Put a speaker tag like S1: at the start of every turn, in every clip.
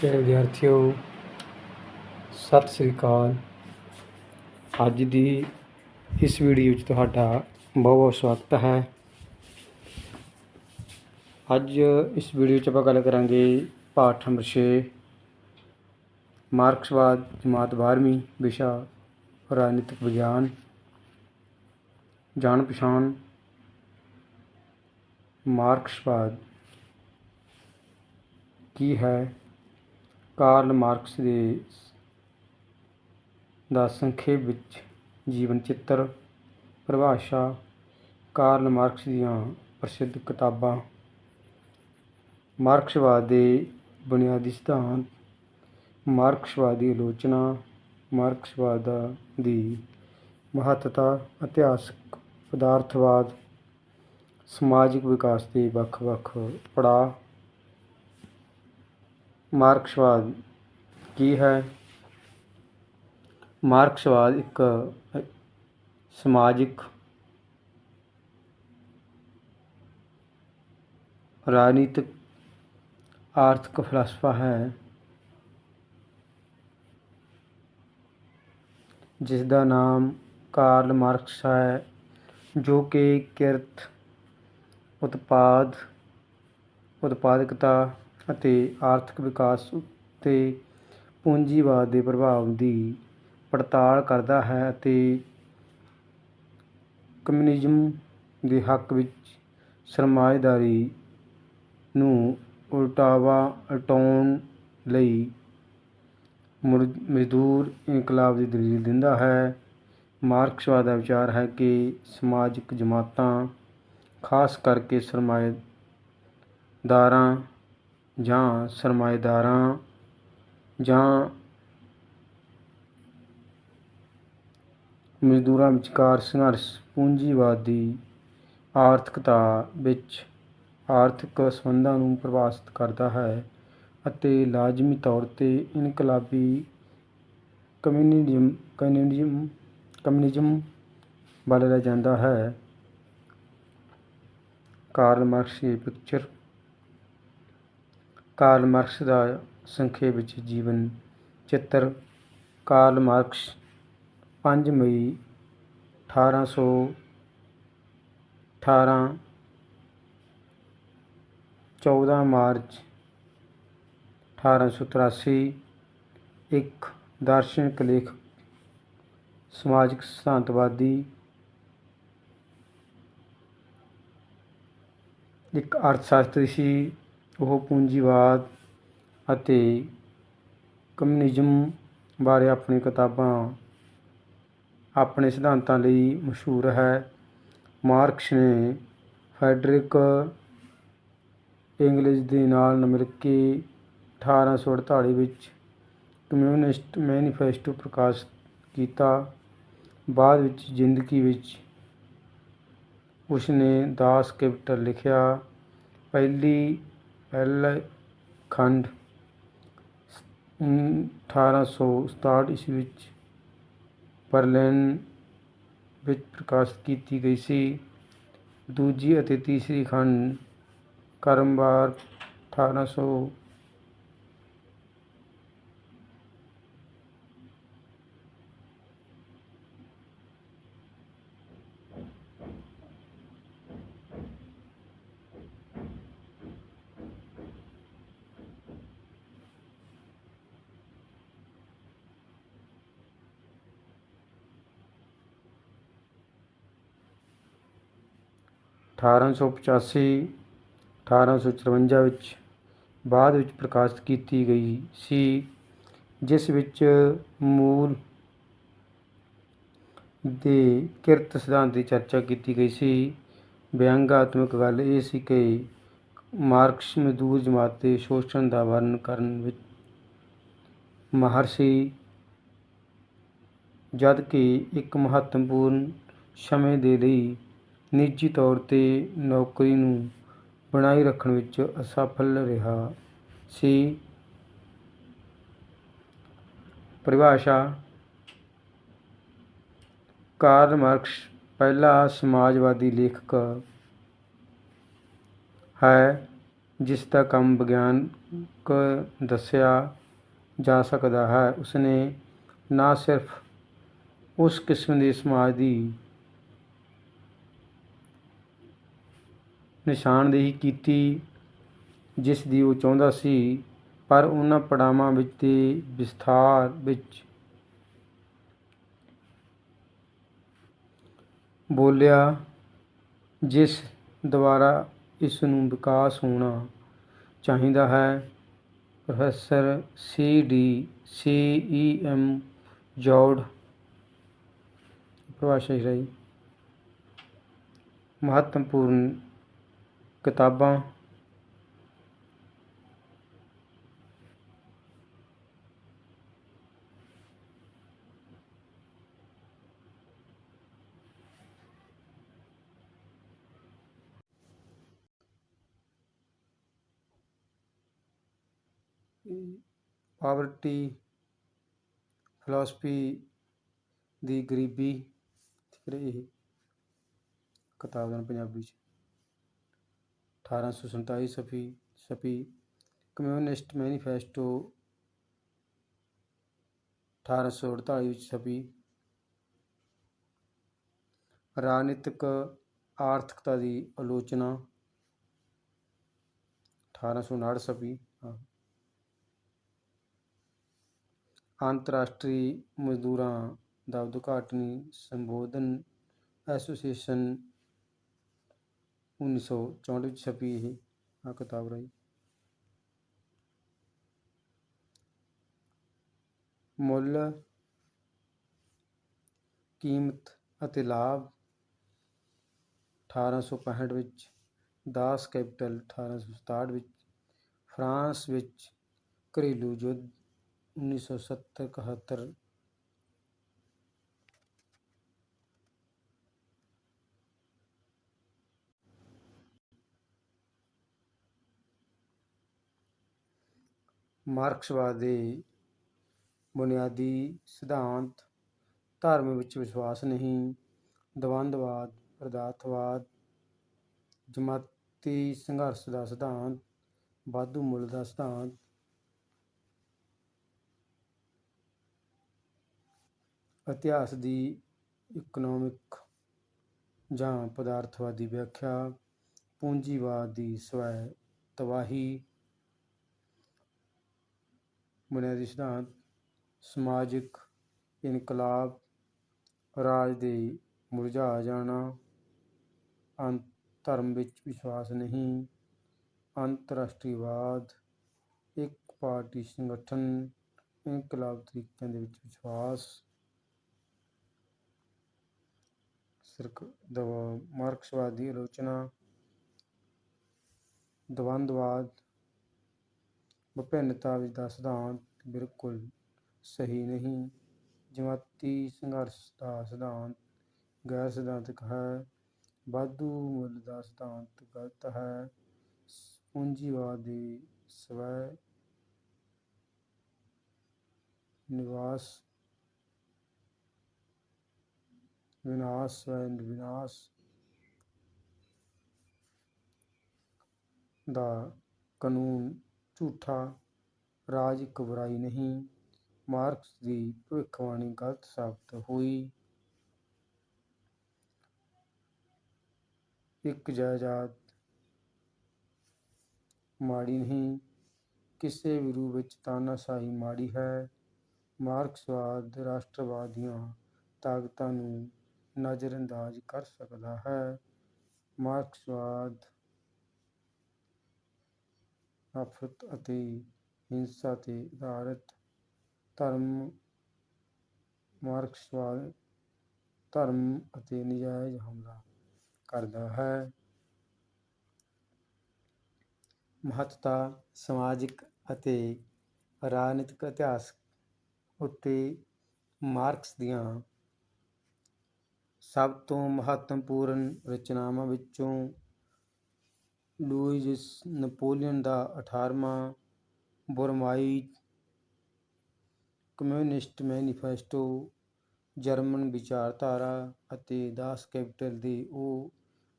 S1: ਪਿਆਰੇ ਵਿਦਿਆਰਥੀਓ, ਸਤਿ ਸ੍ਰੀ ਅਕਾਲ। ਅੱਜ ਦੀ ਇਸ ਵੀਡੀਓ ਵਿੱਚ ਤੁਹਾਡਾ ਬਹੁਤ ਬਹੁਤ ਸਵਾਗਤ ਹੈ। ਅੱਜ ਇਸ ਵੀਡੀਓ 'ਚ ਆਪਾਂ ਗੱਲ ਕਰਾਂਗੇ ਪਾਠ ਨੰਬਰ 6 ਮਾਰਕਸਵਾਦ, ਜਮਾਤ 12ਵੀਂ ਵਿਸ਼ਾ, ਰਾਜਨੀਤਿਕ ਵਿਗਿਆਨ, ਜਾਣ ਪਛਾਣ, ਮਾਰਕਸਵਾਦ। ਕੀ ਹੈ? ਕਾਰਲ ਮਾਰਕਸ ਦੇ ਦਾ ਸੰਖੇਪ ਵਿੱਚ ਜੀਵਨ ਚਿੱਤਰ, ਪਰਿਭਾਸ਼ਾ, ਕਾਰਲ ਮਾਰਕਸ ਦੀਆਂ ਪ੍ਰਸਿੱਧ ਕਿਤਾਬਾਂ, ਮਾਰਕਸਵਾਦ ਦੇ ਬੁਨਿਆਦੀ ਸਿਧਾਂਤ, ਮਾਰਕਸ਼ਵਾਦੀ ਆਲੋਚਨਾ, ਮਾਰਕਸਵਾਦ ਦੀ ਮਹੱਤਤਾ, ਇਤਿਹਾਸਕ ਪਦਾਰਥਵਾਦ, ਸਮਾਜਿਕ ਵਿਕਾਸ ਦੇ ਵੱਖ-ਵੱਖ ਪੜਾਅ ਮਾਰਕਸਵਾਦ। ਕੀ ਹੈ? ਮਾਰਕਸਵਾਦ ਇੱਕ ਅ, ਸਮਾਜਿਕ ਰਾਜਨੀਤਿਕ ਆਰਥਿਕ ਫਲਸਫਾ ਹੈ ਜਿਸ ਦਾ ਨਾਮ ਕਾਰਲ ਮਾਰਕਸ ਹੈ ਜੋ ਕਿ ਕਿਰਤ ਉਤਪਾਦ ਉਤਪਾਦਕਤਾ ਅਤੇ ਆਰਥਿਕ ਵਿਕਾਸ ਉੱਤੇ ਪੂੰਜੀਵਾਦ ਦੇ ਪ੍ਰਭਾਵ ਦੀ ਪੜਤਾਲ ਕਰਦਾ ਹੈ ਅਤੇ ਕਮਿਊਨਿਜ਼ਮ ਦੇ ਹੱਕ ਵਿੱਚ ਸਰਮਾਏਦਾਰੀ ਨੂੰ ਉਲਟਾਵਾ ਉਲਟਾਉਣ ਲਈ ਮਜ਼ਦੂਰ ਇਨਕਲਾਬ ਦੀ ਦਲੀਲ ਦਿੰਦਾ ਹੈ। ਮਾਰਕਸਵਾਦ ਦਾ ਵਿਚਾਰ ਹੈ ਕਿ ਸਮਾਜਿਕ ਜਮਾਤਾਂ, ਖਾਸ ਕਰਕੇ ਸਰਮਾਏਦਾਰਾਂ ਜਾਂ ਸਰਮਾਏਦਾਰਾਂ ਜਾਂ ਮਜ਼ਦੂਰਾਂ ਵਿਚਕਾਰ ਸੰਘਰਸ਼, ਪੂੰਜੀਵਾਦੀ ਆਰਥਿਕਤਾ ਵਿੱਚ ਆਰਥਿਕ ਸੰਬੰਧਾਂ ਨੂੰ ਪ੍ਰਭਾਵਿਤ ਕਰਦਾ ਹੈ ਅਤੇ ਲਾਜ਼ਮੀ ਤੌਰ ਤੇ ਇਨਕਲਾਬੀ ਕਮਿਊਨਿਜ਼ਮ ਕਮਿਊਨਿਜ਼ਮ ਕਮਿਊਨਿਜ਼ਮ ਵੱਲ ਲੈ ਜਾਂਦਾ ਹੈ। ਕਾਰਲ ਮਾਰਕਸ ਦੀ ਪਿਕਚਰ ਕਾਰਲ ਮਾਰਕਸ ਦਾ ਸੰਖੇਪ ਵਿੱਚ ਜੀਵਨ ਚਿੱਤਰ ਕਾਰਲ ਮਾਰਕਸ 5 ਮਈ 1818 14 ਮਾਰਚ 1883 ਇੱਕ ਦਾਰਸ਼ਨਿਕ ਲੇਖਕ ਸਮਾਜਿਕ ਸਿਧਾਂਤਵਾਦੀ, ਇੱਕ ਅਰਥਸ਼ਾਸਤਰੀ ਸੀ ਉਹ ਪੂੰਜੀਵਾਦ ਅਤੇ ਕਮਿਊਨਿਜ਼ਮ ਬਾਰੇ ਆਪਣੀ ਕਿਤਾਬਾਂ ਆਪਣੇ ਸਿਧਾਂਤਾਂ ਲਈ ਮਸ਼ਹੂਰ ਹੈ। ਮਾਰਕਸ ਨੇ ਫੈਡਰਿਕ ਇੰਗਲਿਸ਼ ਦੇ ਨਾਲ ਮਿਲ ਕੇ 1848 ਵਿੱਚ ਕਮਿਊਨਿਸਟ ਮੈਨੀਫੈਸਟੋ ਪ੍ਰਕਾਸ਼ਿਤ ਕੀਤਾ। ਬਾਅਦ ਵਿੱਚ ਜ਼ਿੰਦਗੀ ਵਿੱਚ ਉਸਨੇ ਦਾਸ ਕੈਪੀਟਲ ਲਿਖਿਆ। ਪਹਿਲੀ ਪਹਿਲਾ ਖੰਡ 1867 ਈਸਵੀ ਵਿੱਚ ਬਰਲਿਨ ਵਿੱਚ ਪ੍ਰਕਾਸ਼ਿਤ ਕੀਤੀ ਗਈ ਸੀ। ਦੂਜੀ ਅਤੇ ਤੀਸਰੀ ਖੰਡ ਕਰਮਬਾਰ ਅਠਾਰਾਂ ਸੌ 1885 1854 ਵਿੱਚ ਬਾਅਦ ਵਿੱਚ ਪ੍ਰਕਾਸ਼ਿਤ ਕੀਤੀ ਗਈ ਸੀ, ਜਿਸ ਵਿੱਚ ਮੂਲ ਦੇ ਕਿਰਤ ਸਿਧਾਂਤ ਦੀ ਚਰਚਾ ਕੀਤੀ ਗਈ ਸੀ। ਵਿਅੰਗਾਤਮਕ ਗੱਲ ਇਹ ਸੀ ਕਿ ਮਾਰਕਸ ਮਜ਼ਦੂਰ ਜਮਾਤ ਦੇ ਸ਼ੋਸ਼ਣ ਦਾ ਵਰਣਨ ਕਰਨ ਵਿੱਚ ਮਾਹਰ ਸੀ ਜਦ ਕਿ ਇੱਕ ਮਹੱਤਵਪੂਰਨ ਸਮੇਂ ਦੇ ਲਈ ਨਿੱਜੀ ਤੌਰ ਤੇ ਨੌਕਰੀ ਨੂੰ ਬਣਾਈ ਰੱਖਣ ਵਿੱਚ ਅਸਫਲ ਰਿਹਾ ਸੀ। ਪਰਿਭਾਸ਼ਾ ਕਾਰਲ ਮਾਰਕਸ ਪਹਿਲਾ ਸਮਾਜਵਾਦੀ ਲੇਖਕ ਹੈ, ਜਿਸ ਦਾ ਕੰਮ ਵਿਗਿਆਨਕ ਦੱਸਿਆ ਜਾ ਸਕਦਾ ਹੈ। ਉਸਨੇ ਨਾ ਸਿਰਫ ਉਸ ਕਿਸਮ ਦੇ ਸਮਾਜ ਦੀ ਨਿਸ਼ਾਨਦੇਹੀ ਕੀਤੀ ਜਿਸ ਦੀ ਉਹ ਚਾਹੁੰਦਾ ਸੀ, ਪਰ ਉਹਨਾਂ ਪੜਾਵਾਂ ਵਿੱਚ ਤੇ ਵਿਸਥਾਰ ਵਿੱਚ ਬੋਲਿਆ, ਜਿਸ ਦੁਆਰਾ ਇਸ ਨੂੰ ਵਿਕਾਸ ਹੋਣਾ ਚਾਹੀਦਾ ਹੈ, professor C D C E M Joad. ਪਰਿਭਾਸ਼ਾ ਰਹੀ। ਮਹੱਤਵਪੂਰਨ ਕਿਤਾਬਾਂ ਪਾਵਰਟੀ ਫਿਲਾਸਫੀ ਦੀ ਗਰੀਬੀ ਫਿਰ ਇਹ ਕਿਤਾਬ ਦਾ ਨਾਮ ਪੰਜਾਬੀ ਚ 1847 ਸਫੀ ਛਪੀ ਕਮਿਊਨਿਸਟ ਮੈਨੀਫੈਸਟੋ 1848 ਵਿੱਚ ਛਪੀ ਰਾਜਨੀਤਿਕ ਆਰਥਿਕਤਾ ਦੀ ਆਲੋਚਨਾ 1859 ਛਪੀ ਹਾਂ। ਅੰਤਰਰਾਸ਼ਟਰੀ ਮਜ਼ਦੂਰਾਂ ਦਾ ਉਦਘਾਟਨੀ ਸੰਬੋਧਨ ਐਸੋਸੀਏਸ਼ਨ 1964 ਵਿੱਚ ਛਪੀ ਇਹ ਆ ਕਿਤਾਬ ਰਹੀ ਮੁੱਲ ਕੀਮਤ ਅਤੇ ਲਾਭ 1865 ਵਿੱਚ ਦਾਸ ਕੈਪੀਟਲ 1867 ਵਿੱਚ ਫਰਾਂਸ ਵਿੱਚ ਘਰੇਲੂ ਯੁੱਧ 1970 ਮਾਰਕਸਵਾਦ ਦੇ ਬੁਨਿਆਦੀ ਸਿਧਾਂਤ ਧਰਮ ਵਿੱਚ ਵਿਸ਼ਵਾਸ ਨਹੀਂ, ਦਵੰਦਵਾਦ, ਪਦਾਰਥਵਾਦ, ਜਮਾਤੀ ਸੰਘਰਸ਼ ਦਾ ਸਿਧਾਂਤ, ਵਾਧੂ ਮੁੱਲ ਦਾ ਸਿਧਾਂਤ। ਇਤਿਹਾਸ ਦੀ ਇਕਨੋਮਿਕ ਜਾਂ ਪਦਾਰਥਵਾਦੀ ਵਿਆਖਿਆ, ਪੂੰਜੀਵਾਦ ਦੀ ਸਵੈ ਤਬਾਹੀ ਬੁਨਿਆਦੀ ਸਿਧਾਂਤ, ਸਮਾਜਿਕ ਇਨਕਲਾਬ, ਰਾਜ ਦੇ ਮੁਰਝਾ ਜਾਣਾ, ਅੰਤ, ਧਰਮ ਵਿੱਚ ਵਿਸ਼ਵਾਸ ਨਹੀਂ, ਅੰਤਰਰਾਸ਼ਟਰੀਵਾਦ, ਇੱਕ ਪਾਰਟੀ ਸੰਗਠਨ, ਇਨਕਲਾਬ ਤਰੀਕਿਆਂ ਦੇ ਵਿੱਚ ਵਿਸ਼ਵਾਸ। ਸਿਰਕ, ਦਵ, ਮਾਰਕਸਵਾਦ ਆਲੋਚਨਾ, ਦਵੰਦਵਾਦ ਵਿਭਿੰਨਤਾ ਵਿੱਚ ਦਾ ਸਿਧਾਂਤ ਬਿਲਕੁਲ ਸਹੀ ਨਹੀਂ। ਜਮਾਤੀ ਸੰਘਰਸ਼ ਦਾ ਸਿਧਾਂਤ ਗੈਰ ਸਿਧਾਂਤਕ ਹੈ। ਵਾਧੂ ਮੁੱਲ ਦਾ ਸਿਧਾਂਤ ਗਲਤ ਹੈ। ਪੂੰਜੀਵਾਦ ਦੀ ਸਵੈ ਨਿਵਾਸ ਵਿਨਾਸ਼, ਸਵੈ ਵਿਨਾਸ਼ ਦਾ ਕਾਨੂੰਨ ਝੂਠਾ ਰਾਜ ਇੱਕ ਬੁਰਾਈ ਨਹੀਂ। ਮਾਰਕਸ ਦੀ ਭਵਿੱਖਬਾਣੀ ਗਲਤ ਸਾਬਤ ਹੋਈ। ਇੱਕ ਜਾਇਦਾਦ ਮਾੜੀ ਨਹੀਂ। ਕਿਸੇ ਵੀ ਰੂਪ ਵਿੱਚ ਤਾਨਾਸ਼ਾਹੀ ਮਾੜੀ ਹੈ। ਮਾਰਕਸਵਾਦ ਰਾਸ਼ਟਰਵਾਦ ਦੀਆਂ ਤਾਕਤਾਂ ਨੂੰ ਨਜ਼ਰਅੰਦਾਜ਼ ਕਰ ਸਕਦਾ ਹੈ। ਮਾਰਕਸਵਾਦ ਨਫ਼ਰਤ ਅਤੇ ਹਿੰਸਾ 'ਤੇ ਆਧਾਰਿਤ ਧਰਮ ਮਾਰਕਸਵਾਦ ਧਰਮ ਅਤੇ ਨਜਾਇਜ਼ ਹਮਲਾ ਕਰਦਾ ਹੈ। ਮਹੱਤਤਾ, ਸਮਾਜਿਕ ਅਤੇ ਰਾਜਨੀਤਿਕ ਇਤਿਹਾਸ ਉੱਤੇ ਮਾਰਕਸ ਦੀਆਂ ਸਭ ਤੋਂ ਮਹੱਤਵਪੂਰਨ ਰਚਨਾਵਾਂ ਵਿੱਚੋਂ ਲੂਈਸ ਨਪੋਲੀਅਨ ਦਾ ਅਠਾਰਵਾਂ ਬੋਰਮਾਈ ਕਮਿਊਨਿਸਟ ਮੈਨੀਫੈਸਟੋ, ਜਰਮਨ ਵਿਚਾਰਧਾਰਾ ਅਤੇ ਦਾਸ ਕੈਪੀਟਲ ਦੇ ਉਹ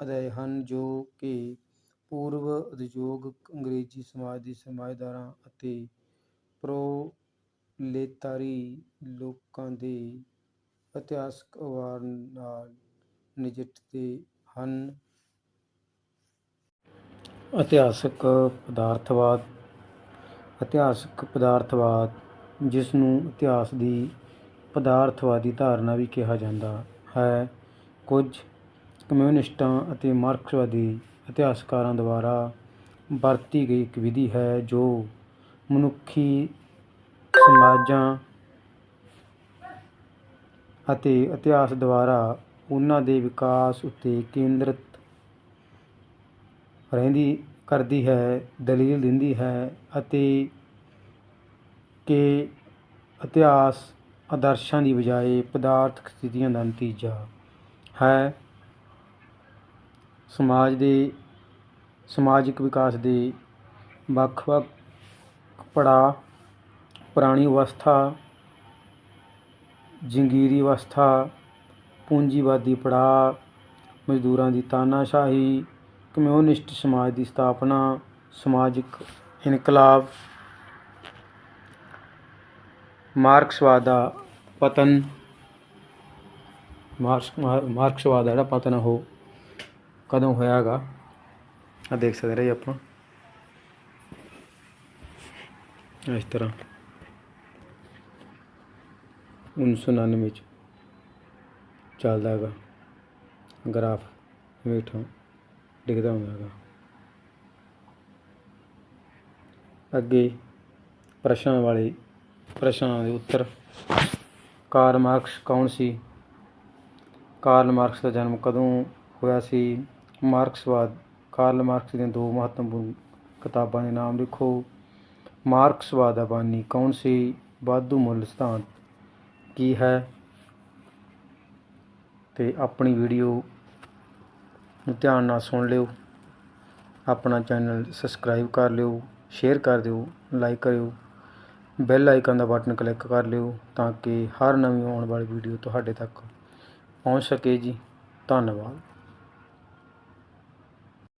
S1: ਅਧਿਆਇ ਹਨ ਜੋ ਕਿ ਪੂਰਵ ਉਦਯੋਗਿਕ ਅੰਗਰੇਜ਼ੀ ਸਮਾਜ ਦੇ ਸਰਮਾਏਦਾਰਾਂ ਅਤੇ ਪ੍ਰੋਲੇਤਾਰੀ ਲੋਕਾਂ ਦੇ ਇਤਿਹਾਸਕ ਉਭਾਰ ਨਾਲ ਨਜਿੱਠਦੇ ਹਨ। ਇਤਿਹਾਸਕ ਪਦਾਰਥਵਾਦ ਇਤਿਹਾਸਕ ਪਦਾਰਥਵਾਦ, ਜਿਸ ਨੂੰ ਇਤਿਹਾਸ ਦੀ ਪਦਾਰਥਵਾਦੀ ਧਾਰਨਾ ਵੀ ਕਿਹਾ ਜਾਂਦਾ ਹੈ। ਕੁਝ ਕਮਿਊਨਿਸਟਾਂ ਅਤੇ ਮਾਰਕਸਵਾਦੀ ਇਤਿਹਾਸਕਾਰਾਂ ਦੁਆਰਾ ਵਰਤੀ ਗਈ ਇੱਕ ਵਿਧੀ ਹੈ, ਜੋ ਮਨੁੱਖੀ ਸਮਾਜਾਂ ਅਤੇ ਇਤਿਹਾਸ ਦੁਆਰਾ ਉਹਨਾਂ ਦੇ ਵਿਕਾਸ ਉੱਤੇ ਕੇਂਦਰਿਤ ਰਹਿੰਦੀ, ਕਰਦੀ ਹੈ, ਦਲੀਲ ਦਿੰਦੀ ਹੈ ਅਤੇ ਕਿ ਇਤਿਹਾਸ ਆਦਰਸ਼ਾਂ ਦੀ ਬਜਾਏ ਪਦਾਰਥਕ ਸਥਿਤੀਆਂ ਦਾ ਨਤੀਜਾ ਹੈ। ਸਮਾਜ ਦੇ, ਸਮਾਜਿਕ ਵਿਕਾਸ ਦੇ ਵੱਖ ਵੱਖ ਪੜਾਅ, ਪੁਰਾਣੀ ਅਵਸਥਾ, ਜੰਗੀਰੀ ਅਵਸਥਾ, ਪੂੰਜੀਵਾਦੀ ਪੜਾਅ, ਮਜ਼ਦੂਰਾਂ ਦੀ ਤਾਨਾਸ਼ਾਹੀ ਕਮਿਊਨਿਸਟ ਸਮਾਜ ਦੀ ਸਥਾਪਨਾ, ਸਮਾਜਿਕ ਇਨਕਲਾਬ, ਮਾਰਕਸਵਾਦ ਦਾ ਪਤਨ ਮਾਰਕਸ ਮਾਰ- ਮਾਰਕਸਵਾਦ ਦਾ ਜਿਹੜਾ ਪਤਨ ਉਹ ਕਦੋਂ ਹੋਇਆ ਹੈਗਾ ਆ ਦੇਖ ਸਕਦੇ ਰਹੇ ਆਪਾਂ। ਇਸ ਤਰ੍ਹਾਂ। 1999 ਚ ਚੱਲਦਾ ਹੈਗਾ। ਗ੍ਰਾਫ ਹੇਠੋਂ ਡਿੱਗਦਾ ਹੁੰਦਾ ਹੈਗਾ। ਅੱਗੇ ਪ੍ਰਸ਼ਨਾਂ ਵਾਲੇ, ਪ੍ਰਸ਼ਨਾਂ ਦੇ ਉੱਤਰ। ਕਾਰਲ ਮਾਰਕਸ ਕੌਣ ਸੀ? ਕਾਰਲ ਮਾਰਕਸ ਦਾ ਜਨਮ ਕਦੋਂ ਹੋਇਆ ਸੀ? ਮਾਰਕਸਵਾਦ, ਕਾਰਲ ਮਾਰਕਸ ਦੀਆਂ ਦੋ ਮਹੱਤਵਪੂਰਨ ਕਿਤਾਬਾਂ ਦੇ ਨਾਮ ਲਿਖੋ। ਮਾਰਕਸਵਾਦ ਦਾ ਬਾਨੀ ਕੌਣ ਸੀ? ਵਾਧੂ ਮੁੱਲ ਸਿਧਾਂਤ ਕੀ ਹੈ? ਤੇ ਆਪਣੀ ਵੀਡੀਓ ਧਿਆਨ ਨਾਲ ਸੁਣ ਲਿਓ। ਆਪਣਾ ਚੈਨਲ ਸਬਸਕ੍ਰਾਈਬ ਕਰ ਲਿਓ, ਸ਼ੇਅਰ ਕਰ ਦਿਓ, ਲਾਈਕ ਕਰਿਓ, ਬੈਲ ਆਈਕਨ ਦਾ ਬਟਨ ਕਲਿੱਕ ਕਰ ਲਿਓ ਤਾਂ ਕਿ ਹਰ ਨਵੀਂ ਆਉਣ ਵਾਲੀ ਵੀਡੀਓ ਤੁਹਾਡੇ ਤੱਕ ਪਹੁੰਚ ਸਕੇ ਜੀ। ਧੰਨਵਾਦ।